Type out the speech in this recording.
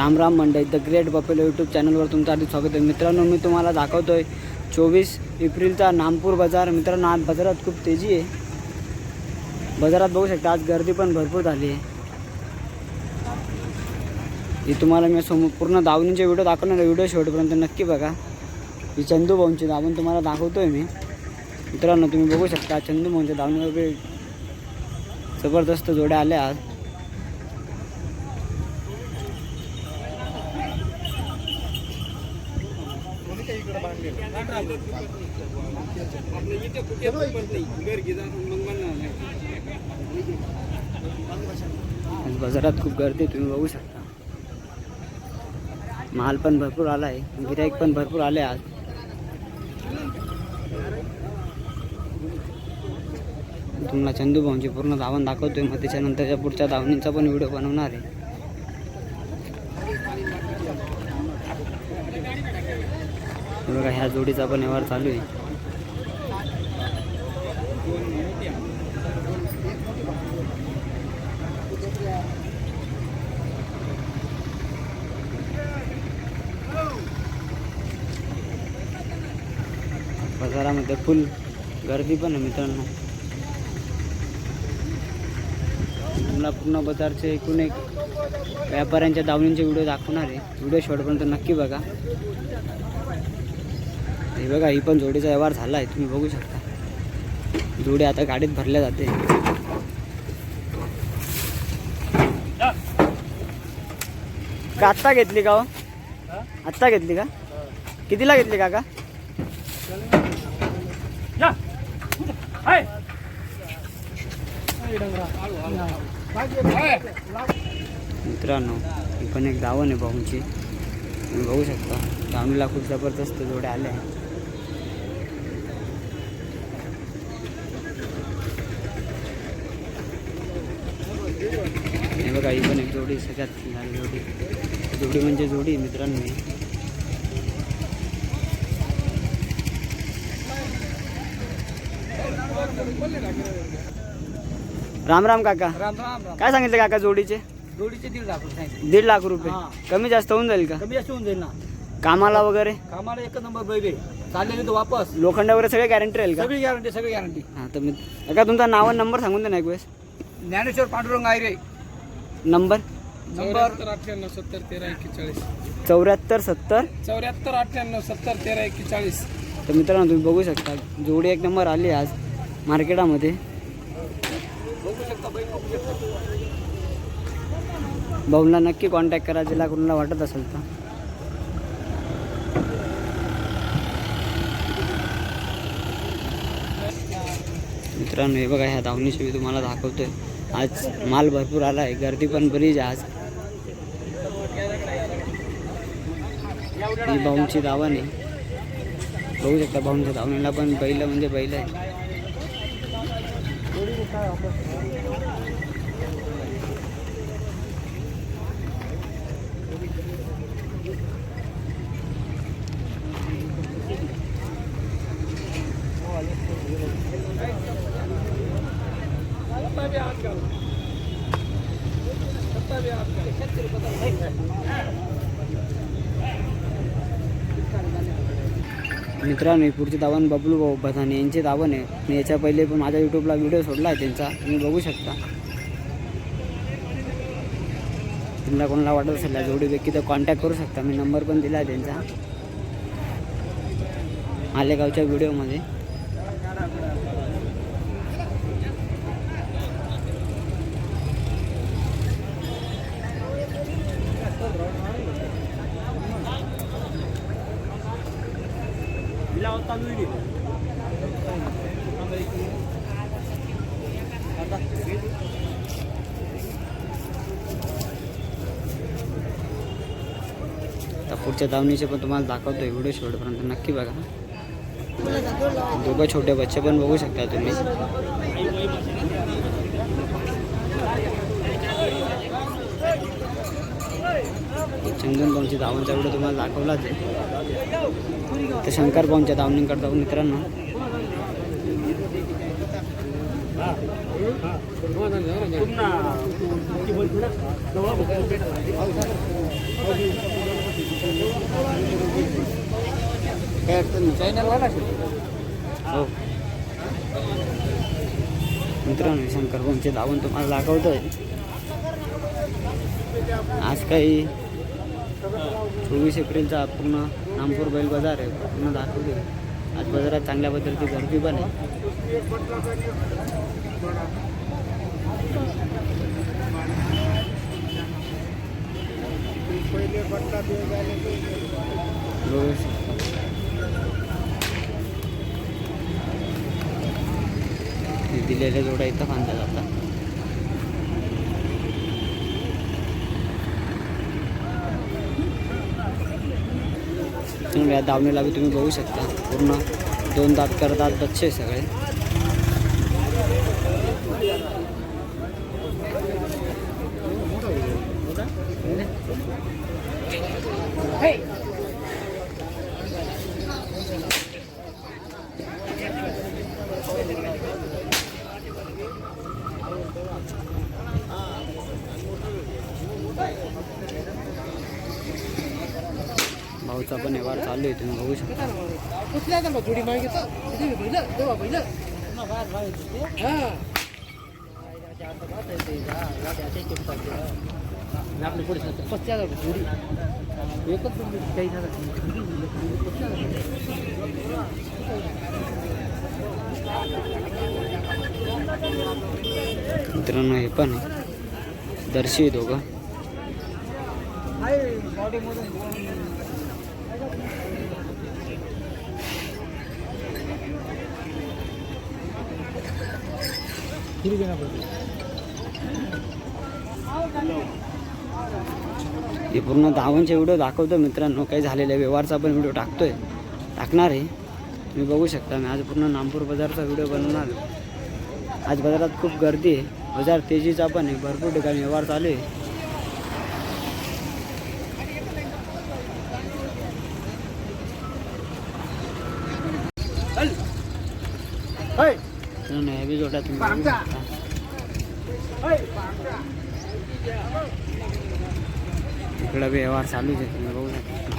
Ram Ram Mandai the great buffalo YouTube चॅनलवर तुमचं आधी स्वागत आहे. मित्रांनो मी तुम्हाला दाखवतो आहे चोवीस एप्रिलचा नामपूर बाजार. मित्रांनो आज बाजारात खूप तेजी आहे. बाजारात बघू शकता आज गर्दी पण भरपूर झाली आहे. ही तुम्हाला मी समोर पूर्ण दावणीचे व्हिडिओ दाखवणार व्हिडिओ शेवटपर्यंत नक्की बघा. ही चंदू भाऊंची दावण तुम्हाला दाखवतो आहे मी. मित्रांनो तुम्ही बघू शकता चंदू भाऊंच्या दावणीवर जबरदस्त जोड्या आल्या आज. आज बाजारात खूप गर्दी तुम्ही बघू शकता. माल पण भरपूर आला आहे गिराईक पण भरपूर आले आज. तुम्हाला चंदू भाऊंची पूर्ण धावण दाखवतोय मग त्याच्यानंतरच्या पुढच्या धावणींचा पण व्हिडिओ बनवणार आहे. बघा ह्या जोडीचा पण व्यवहार चालू आहे. बाजारामध्ये फुल गर्दी पण आहे मित्रांनो. तुम्हाला पूर्ण बाजारचे एकूण एक व्यापाऱ्यांच्या दावणींचे व्हिडिओ दाखवणार आहे. व्हिडिओ शॉर्टपर्यंत नक्की बघा. हे बघा ही पण जोडीचा व्यवहार झाला आहे तुम्ही बघू शकता. जोडी आता गाडीत भरल्या जाते. का आत्ता घेतली का हो? आत्ता घेतली का? कितीला घेतली काका? मित्रांनो ही पण एक दावण आहे भाऊंची. तुम्ही बघू शकता. दावणीला खूप जबरदस्त जोड्या आल्या ही पण एक जोडी सगळ्यात झाली जोडी. जोडी म्हणजे जोडी मित्रांनो. राम राम काका. राम राम राम. काय सांगितलं काका जोडीचे? जोडीचे दीड लाख रुपये सांगितले. दीड लाख रुपये. हा. कमी जास्त होऊन जाईल का? कमी जास्त होऊन जाईल ना. कामाला वगैरे? कामाला एक नंबर बैल चाललेले तर वापस. लोखंड वगैरे सगळे गॅरंटी राहील का? सगळी गॅरंटी सगळी गॅरंटी हां तर मी काका तुमचा नाव आणि नंबर सांगून द्या ना एक वेळेस. ज्ञानेश्वर पांडुरंग आयरे. नंबर? नंबर अठ्ठ्याण्णव सत्तर तेरा एक्केचाळीस. चौऱ्याहत्तर सत्तर? चौऱ्याहत्तर अठ्ठ्याण्णव सत्तर तेरा एक्केचाळीस. तर मित्रांनो तुम्ही बघू शकता जोडी एक नंबर आली आज मार्केटामध्ये. भाऊला नक्की कॉन्टॅक्ट करा ज्याला कोणाला वाटत असेल तर. मित्रांनो हे बघा ह्या धावणीशी मी तुम्हाला दाखवतोय. आज माल भरपूर आला आहे गर्दी पण बरीच आहे आज. ही भाऊंची दावण आहे. बघू शकता भाऊंच्या धावण्याला पण बैल म्हणजे बैल आहे. मित्रांनो पुढचे दावण बबलू भाऊ बधाने यांची दावण आहे. मी याच्या पहिले पण माझ्या यूट्यूबला व्हिडिओ सोडला आहे त्यांचा. तुम्ही बघू शकता. तुम्हाला कोणाला वाटत असेल या व्यक्ती तर कॉन्टॅक्ट करू शकता. मी नंबर पण दिला आहे त्यांचा. मालेगावच्या व्हिडिओमध्ये तर पुढच्या दावणीचे पण तुम्हाला दाखवतो व्हिडिओ शेवटपर्यंत नक्की बघा. दोघं छोटे बच्चे पण बघू शकता तुम्ही. चंदन पाऊनच्या धावांचा व्हिडिओ तुम्हाला दाखवलाच आहे. तर शंकर पाऊनच्या धावणींकडे जाऊन मित्रांनो. काय हो. मित्रांनो शंकर पाऊनचे धावून तुम्हाला दाखवतोय. आज काही चोवीस एप्रिलचा पूर्ण नामपूर बैल बाजार आहे. पूर्ण दाखवतोय आज बाजारात चांगल्या पद्धतीची गर्दी पण आहे. दिलेल्या जोड्या इथं बांधल्या जातात. या दावणीला बी तुम्ही बघू शकता. पूर्ण दोन दात करतात बच्चे सगळे. भाऊचा पण व्यवहार चालू आहे तुम्ही बघू शकता. कुठल्या नंबर जोडी मागितलं किती पहिलं तेव्हा पहिलं हा आपल्या पुढे पस्तीस हजार रुपये जोडी एकच चाळीस मित्रांनो हे पण आहे. दर्शी आहे दोघं हे पूर्ण धावांचे व्हिडिओ दाखवतो मित्रांनो. काही झालेल्या व्यवहारचा पण व्हिडिओ टाकतोय. टाकणार आहे. तुम्ही बघू शकता. मी आज पूर्ण नामपूर बाजारचा व्हिडिओ बनवणार आज बाजारात खूप गर्दी आहे. बाजार तेजीचा पण आहे. भरपूर ठिकाणी व्यवहार चालू आहे. मित्रांनो, या बी जोड्या तुम्ही. इकडं व्यवहार चालूच आहे तुम्ही बघू शकता.